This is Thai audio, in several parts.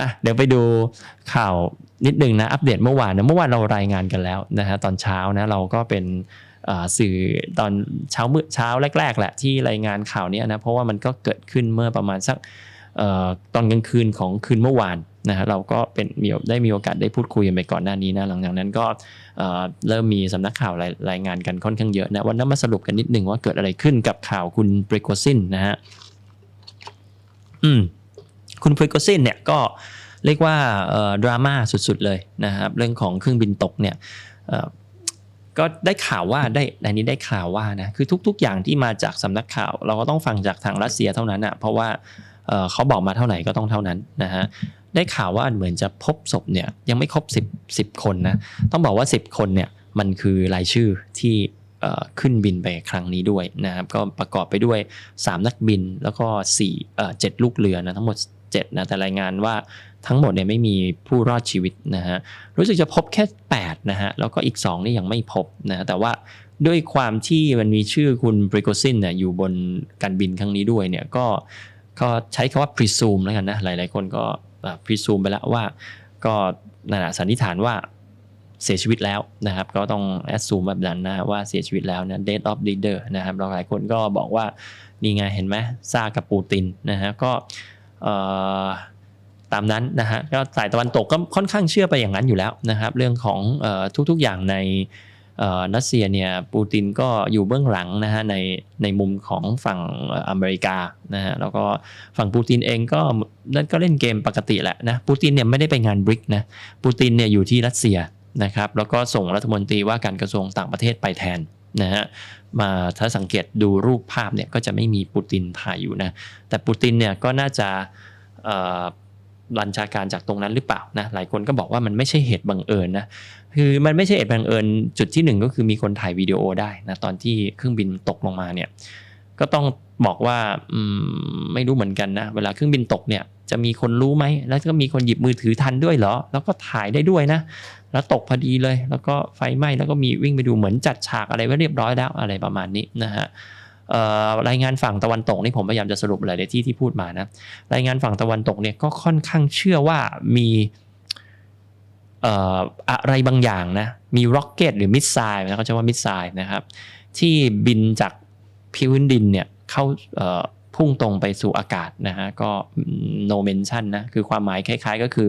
อะเดี๋ยวไปดูข่าวนิดนึงนะ อัปเดตเมื่อวานนะเมื่อวานเรารายงานกันแล้วนะฮะตอนเช้านะเราก็เป็นสื่อตอนเช้ามืดเช้าแรก ๆ แหละที่รายงานข่าวนี้นะเพราะว่ามันก็เกิดขึ้นเมื่อประมาณสักตอนกลางคืนของคืนเมื่อวานนะฮะเราก็เป็นมีได้มีโอกาสได้พูดคุยกันไปก่อนหน้านี้นะหลังจากนั้นก็เริ่มมีสำนักข่าวรายรายงานกันค่อนข้างเยอะนะวันนั้นมาสรุปกันนิดนึงว่าเกิดอะไรขึ้นกับข่าวคุณเบรโกซินนะฮะอืม คุณพริโกซินเนี่ยก็เรียกว่าดราม่าสุดๆเลยนะครับเรื่องของเครื่องบินตกเนี่ยก็ได้ข่าวว่าได้ในนี้ได้ข่าวว่านะคือทุก ๆ อย่างที่มาจากสำนักข่าว เราก็ต้องฟังจากทางรัสเซียเท่านั้นอะเพราะว่าเเขาบอกมาเท่าไหร่ก็ต้องเท่านั้นนะฮะได้ข่าวว่าเหมือนจะพบศพเนี่ยยังไม่ครบ 10 10 คนนะต้องบอกว่า 10 คนเนี่ยมันคือรายชื่อที่ขึ้นบินไปครั้งนี้ด้วยนะครับก็ประกอบไปด้วย 3 นักบินแล้วก็4เอ่อ7ลูกเรือนะทั้งหมด 7นะแต่รายงานว่าทั้งหมดเนี่ยไม่มีผู้รอดชีวิตนะฮะรู้สึกจะพบแค่8นะฮะแล้วก็อีก2นี่ยังไม่พบนะแต่ว่าด้วยความที่มันมีชื่อคุณบริโกซินเนี่ยอยู่บนการบินครั้งนี้ด้วยเนี่ยก็ก็ใช้คำว่า presume แล้วกันนะ หลาย ๆ คนก็ presume ไปแล้วว่า ก็นั่นแหะสันนิษฐานว่าเสียชีวิตแล้วนะครับ ก็ต้อง assume แบบนั้นนะว่าเสียชีวิตแล้วนะ death of leader นะครับเราหลายคนก็บอกว่า นี่ไงเห็นไหมซากับปูตินนะฮะก็ ตามนั้นนะฮะก็สายตะวันตกก็ค่อนข้างเชื่อไปอย่างนั้นอยู่แล้วนะครับ เรื่องของออทุกๆอย่างในรัสเซียเนี่ยปูตินก็อยู่เบื้องหลังนะฮะในในมุมของฝั่งอเมริกานะฮะแล้วก็ฝั่งปูตินเองก็นั่นก็เล่นเกมปกติแหละนะปูตินเนี่ยไม่ได้ไปงานบริกนะปูตินเนี่ยอยู่ที่รัสเซียนะครับแล้วก็ส่งรัฐมนตรีว่าการกระทรวงต่างประเทศไปแทน นะฮะมาถ้าสังเกตดูรูปภาพเนี่ยก็จะไม่มีปูตินถ่ายอยู่นะแต่ปูตินเนี่ยก็น่าจะเอ่อบัญชาการจากตรงนั้นหรือเปล่านะหลายคนก็บอกว่ามันไม่ใช่เหตุบังเอิญนะคือมันไม่ใช่เหตุบังเอิญจุดที่หนึ่งก็คือมีคนถ่ายวิดีโอได้นะตอนที่เครื่องบินตกลงมาเนี่ยก็ต้องบอกว่าอมไม่รู้เหมือนกันนะเวลาเครื่องบินตกเนี่ยจะมีคนรู้ไหมแล้วก็มีคนหยิบมือถือทันด้วยเหรอ แล้วก็ถ่ายได้ด้วยนะ แล้วตกพอดีเลย แล้วก็ไฟไหม้แล้วก็มีวิ่งไปดูเหมือนจัดฉากอะไรไว้เรียบร้อยแล้วอะไรประมาณนี้นะฮะรายงานฝั่งตะวันตกนี่ผมพยายามจะสรุปหลายที่ที่พูดมานะรายงานฝั่งตะวันตกเนี่ยก็ค่อนข้างเชื่อว่ามีอะไรบางอย่างนะมีร็อกเก็ตหรือมิสไซล์นะเขาจะว่ามิสไซล์นะครับที่บินจากพื้นดินเนี่ยเข้า พุ่งตรงไปสู่อากาศนะฮะก็ no mention นะคือความหมายคล้าย ๆ ก็คือ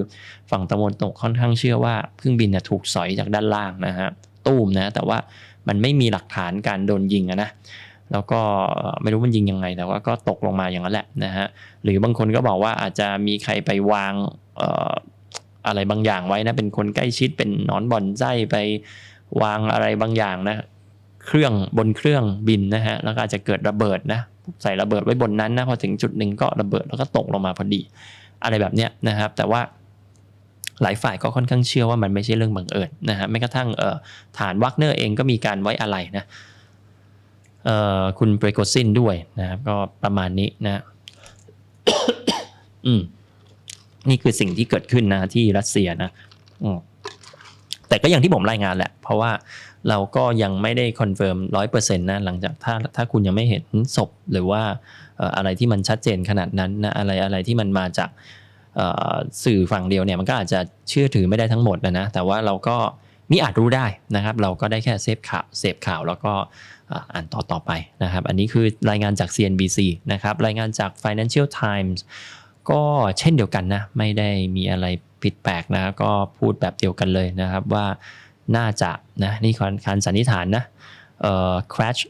ฝั่งตะวันตกค่อนข้างเชื่อว่าเครื่องบินนี่ยถูกสอยจากด้านล่างนะฮะตู้มนะแต่ว่ามันไม่มีหลักฐานการโดนยิงนะแล้วก็ไม่รู้มันยิงยังไงแต่ว่าก็ตกลงมาอย่างนั้นแหละนะฮะหรือบางคนก็บอกว่าอาจจะมีใครไปวางอะไรบางอย่างไว้นะเป็นคนใกล้ชิดเป็นนอนบ่อนไส้ไปวางอะไรบางอย่างนะเครื่องบนเครื่องบินนะฮะแล้วก็อาจจะเกิดระเบิดนะ ใส่ระเบิดไว้บนนั้นนะพอถึงจุดหนึ่งก็ระเบิดแล้วก็ตกลงมาพอดี อะไรแบบเนี้ยนะครับ แต่ว่าหลายฝ่ายก็ค่อนข้างเชื่อว่ามันไม่ใช่เรื่องบังเอิญนะฮะแม้กระทั่งฐานวักเนอร์เองก็มีการไว้อะไรนะคุณเบรโกซินด้วยนะครับ ก็ประมาณนี้นะอืมนี่คือสิ่งที่เกิดขึ้นนะที่รัสเซียนะอืม แต่ก็อย่างที่ผมรายงานแหละ เพราะว่าเราก็ยังไม่ได้คอนเฟิร์มร้อยเปอร์เซ็นต์นะหลังจากถ้าถ้าคุณยังไม่เห็นศพหรือว่าอะไรที่มันชัดเจนขนาดนั้นนะอะไรอะไรที่มันมาจากสื่อฝั่งเดียวเนี่ยมันก็อาจจะเชื่อถือไม่ได้ทั้งหมดนะนะแต่ว่าเราก็มีอาจรู้ได้นะครับ เราก็ได้แค่เสพข่าวเสพข่าวแล้วก็อ่านต่อต่อไปนะครับ อันนี้คือรายงานจาก CNBC นะครับรายงานจาก Financial Times ก็เช่นเดียวกันนะ ไม่ได้มีอะไร ผิดแปลกนะก็พูดแบบเดียวกันเลยนะครับว่าน่าจะนะนี่คือการสันนิษฐานนะเอ่อ crash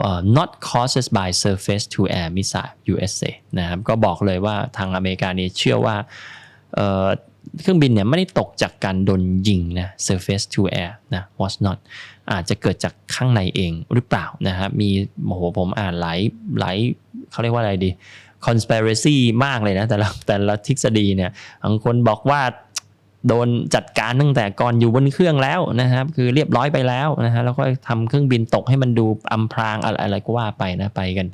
เอ่อ not caused by surface to air missile USA นะครับก็บอกเลยว่าทางอเมริกานี่เชื่อว่าเอ่อเครื่องบินเนี่ยไม่ได้ตกจากการโดนยิงนะ surface to air นะ was not อาจจะเกิดจากข้างในเองหรือเปล่านะครับมีโอ้โหผมอ่านหลายหลายเขาเรียกว่าอะไรดี conspiracy มากเลยนะ แต่ละแต่ละทฤษฎีเนี่ยบางคนบอกว่า โดนจัดการตั้งแต่ก่อนอยู่บนเครื่องแล้วนะครับ คือเรียบร้อยไปแล้วนะฮะแล้วก็ทำเครื่องบินตกให้มันดูอำพรางอะไรอะไรก็ว่าไปนะไปกัน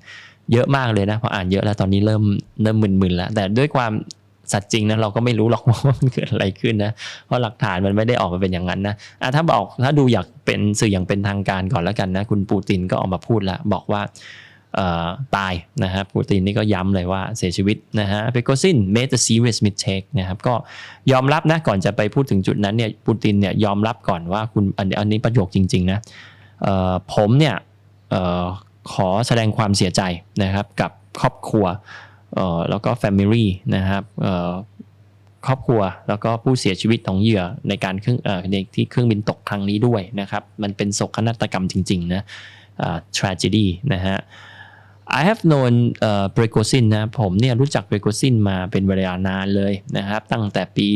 เยอะมากเลยนะพออ่านเยอะแล้วตอนนี้เริ่มเริ่มมึนๆแล้ว แต่ด้วยความสัตย์จริงนะเราก็ไม่รู้หรอกว่ามันเกิดอะไรขึ้นนะเพราะหลักฐานมันไม่ได้ออกมาเป็นอย่างนั้นนะอะถ้าบอกถ้าดูอยากเป็นสื่ออย่างเป็นทางการก่อนแล้วกันนะ คุณปูตินก็ออกมาพูดแล้วบอกว่า ตายนะครับปูตินนี่ก็ย้ำเลยว่าเสียชีวิตนะฮะเปโกซิน made a serious mistake นะครับก็ยอมรับนะก่อนจะไปพูดถึงจุดนั้นเนี่ยปูตินเนี่ยยอมรับก่อนว่าคุณอันอันนี้ประโยคจริงๆนะผมเนี่ยออขอแสดงความเสียใจนะครับกับครอบครัวแล้วก็ family นะครับครอบครัวแล้วก็ผู้เสียชีวิตของเหยื่อในการเครื่องเอ่อในที่เครื่องบินตกครั้งนี้ด้วยนะครับ มันเป็นโศกนาฏกรรมจริงๆนะ tragedy นะฮะ I have known เอ่อ Prigozhin นะผมเนี่ยรู้จัก Prigozhin มาเป็นเวลานานเลยนะครับ ตั้งแต่ปี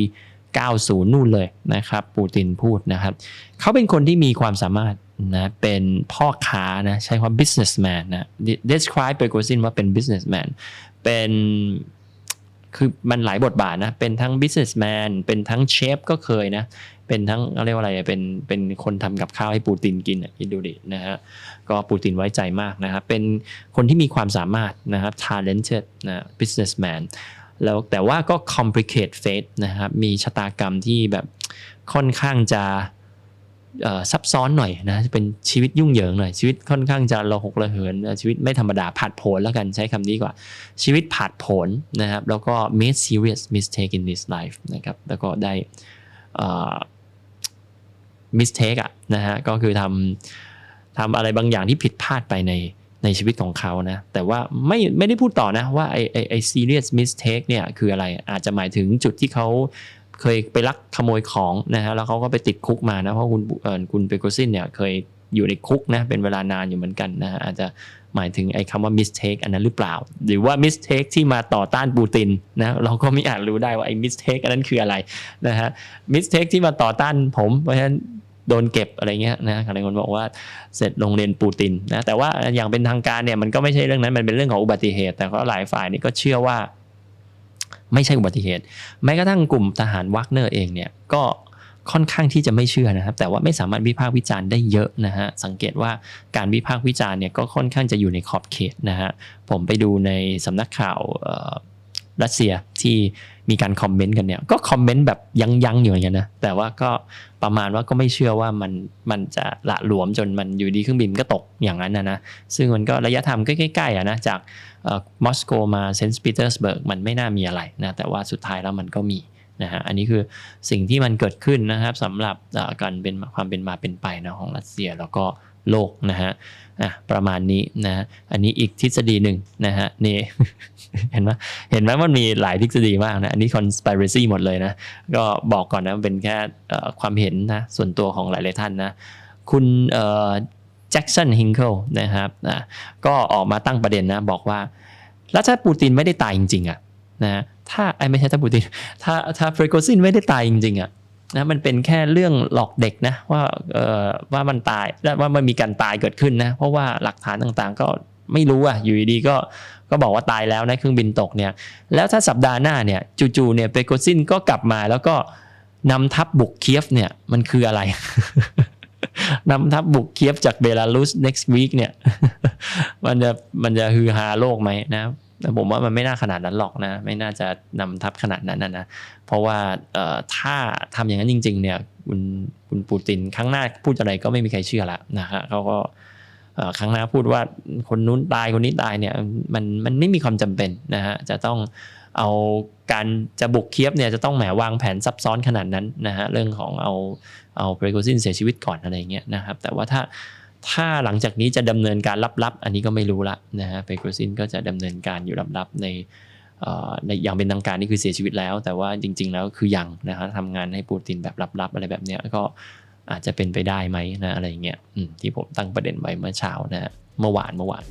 90 นู่นเลยนะครับ ปูตินพูดนะครับ เขาเป็นคนที่มีความสามารถนะเป็นพ่อค้านะใช้ควา businessman นะ describe Prigozhin ว่าเป็น businessman เป็น คือมันหลายบทบาทนะ เป็นทั้ง businessman เป็นทั้งเชฟก็เคยนะ เป็นทั้งเรียกว่าอะไร เป็นเป็นคนทำกับข้าวให้ปูตินกินอะคิดดูดินะฮะ ก็ปูตินไว้ใจมากนะครับ เป็นคนที่มีความสามารถนะครับ talented นะ businessman แล้วแต่ว่าก็ complicate fate นะครับ มีชะตากรรมที่แบบค่อนข้างจะ ซับซ้อนหน่อยนะเป็นชีวิตยุ่งเหยิงหน่อยชีวิตค่อนข้างจะระหกระเหินชีวิตไม่ธรรมดาผาดโผนแล้วกันใช้คำนี้กว่า ชีวิตผาดโผนนะครับ แล้วก็ made serious mistake in this life นะครับแล้วก็ได้มิสเทคอะนะฮะก็คือทำทำอะไรบางอย่างที่ผิดพลาดไปในในชีวิตของเขานะ แต่ว่าไม่ไม่ได้พูดต่อนะว่าไอไอไอ serious mistake เนี่ยคืออะไรอาจจะหมายถึงจุดที่เขา เคยไปลักขโมยของนะฮะแล้วเขาก็ไปติดคุกมานะเพราะคุณเออคุณเปโกซินเนี่ยเคยอยู่ในคุกนะเป็นเวลานานอยู่เหมือนกันนะฮะอาจจะหมายถึงไอ้คำว่า mistake อันนั้นหรือเปล่า หรือว่า mistake ที่มาต่อต้านปูตินนะเราก็ไม่อาจรู้ได้ว่าไอ้ mistake อันนั้นคืออะไรนะฮะ mistake ที่มาต่อต้านผมเพราะฉะนั้นโดนเก็บอะไรเงี้ยนะหลายคนบอกว่าเสร็จโรงเรียนปูตินนะแต่ว่าอย่างเป็นทางการเนี่ยมันก็ไม่ใช่เรื่องนั้นมันเป็นเรื่องของอุบัติเหตุ แต่ก็หลายฝ่ายนี่ก็เชื่อว่า ไม่ใช่อุบัติเหตุ แม้กระทั่งกลุ่มทหารวักเนอร์เองเนี่ยก็ค่อนข้างที่จะไม่เชื่อนะครับ แต่ว่าไม่สามารถวิพากษ์วิจารณ์ได้เยอะนะฮะสังเกตว่าการวิพากษ์วิจารณ์เนี่ยก็ค่อนข้างจะอยู่ในขอบเขตนะฮะผมไปดูในสำนักข่าวรัสเซียที่ มีการคอมเมนต์กันเนี่ยก็คอมเมนต์แบบยั้งๆอยู่อย่างเงี้ยนะแต่ว่าก็ประมาณว่าก็ไม่เชื่อว่ามันมันจะละหลวมจนมันอยู่ดีเครื่องบินก็ตกอย่างนั้นนะนะซึ่งมันก็ระยะทางก็ใกล้ๆอะนะจากมอสโกมาเซนต์ปีเตอร์สเบิร์กมันไม่น่ามีอะไรนะแต่ว่าสุดท้ายแล้วมันก็มีนะฮะอันนี้คือสิ่งที่มันเกิดขึ้นนะครับสำหรับการเป็นความเป็นมาเป็นไปนะของรัสเซียแล้วก็ โลกนะฮะอะประมาณนี้นะอันนี้อีกทฤษฎีหนึ่งนะฮะนี่เห็นไหมเห็นไหมมันมีหลายทฤษฎีมากนะ อันนี้ conspiracy หมดเลยนะ ก็บอกก่อนนะเป็นแค่ความเห็นนะส่วนตัวของหลาย ๆ ท่านนะ คุณแจ็คสันฮิงเกิลนะครับนะก็ออกมาตั้งประเด็นนะบอกว่า แล้วถ้าปูตินไม่ได้ตายจริง ๆอะนะถ้าไอ้ไม่ใช่ถ้าปูตินถ้าถ้าเฟรโกซินไม่ได้ตายจริงๆอะ นะมันเป็นแค่เรื่องหลอกเด็กนะว่าเอ่อว่ามันตายว่ามันมีการตายเกิดขึ้นนะเพราะว่าหลักฐานต่างๆ ก็ไม่รู้อะอยู่ดีๆก็ก็บอกว่าตายแล้วนะเครื่องบินตกเนี่ยแล้วถ้าสัปดาห์หน้าเนี่ยจู่ๆเนี่ยเปโกซินก็กลับมาแล้วก็นำทัพบุกเคียฟเนี่ยมันคืออะไร นำทัพบุกเคียฟจากเบลารุส next week เนี่ย มันจะมันจะฮือฮาโลกไหมนะ แต่ผมว่ามันไม่น่าขนาดนั้นหรอกนะ ไม่น่าจะนำทัพขนาดนั้นนะนะเพราะว่าถ้าทำอย่างนั้นจริง ๆ เนี่ยคุณคุณปูตินครั้งหน้าพูดอะไรก็ไม่มีใครเชื่อละนะฮะเขาก็ครั้งหน้าพูดว่าคนนู้นตายคนนี้ตายเนี่ยมันมันไม่มีความจำเป็นนะฮะจะต้องเอาการจะบุกเคียบเนี่ยจะต้องแหมวางแผนซับซ้อนขนาดนั้นนะฮะเรื่องของเอาเอาเปรโกซินเสียชีวิตก่อนอะไรเงี้ยนะครับแต่ว่าถ้า ถ้าหลังจากนี้จะดำเนินการลับๆ อันนี้ก็ไม่รู้ละนะฮะเปโกซินก็จะดำเนินการอยู่ลับๆในในอย่างเป็นทางการนี่คือเสียชีวิตแล้ว แต่ว่าจริง ๆ แล้วคือยังนะฮะทำงานให้ปูตินแบบลับๆ อะไรแบบเนี้ยก็อาจจะเป็นไปได้ไหมนะอะไรเงี้ยที่ผมตั้งประเด็นไว้เมื่อเช้านะเมื่อวานเมื่อวาน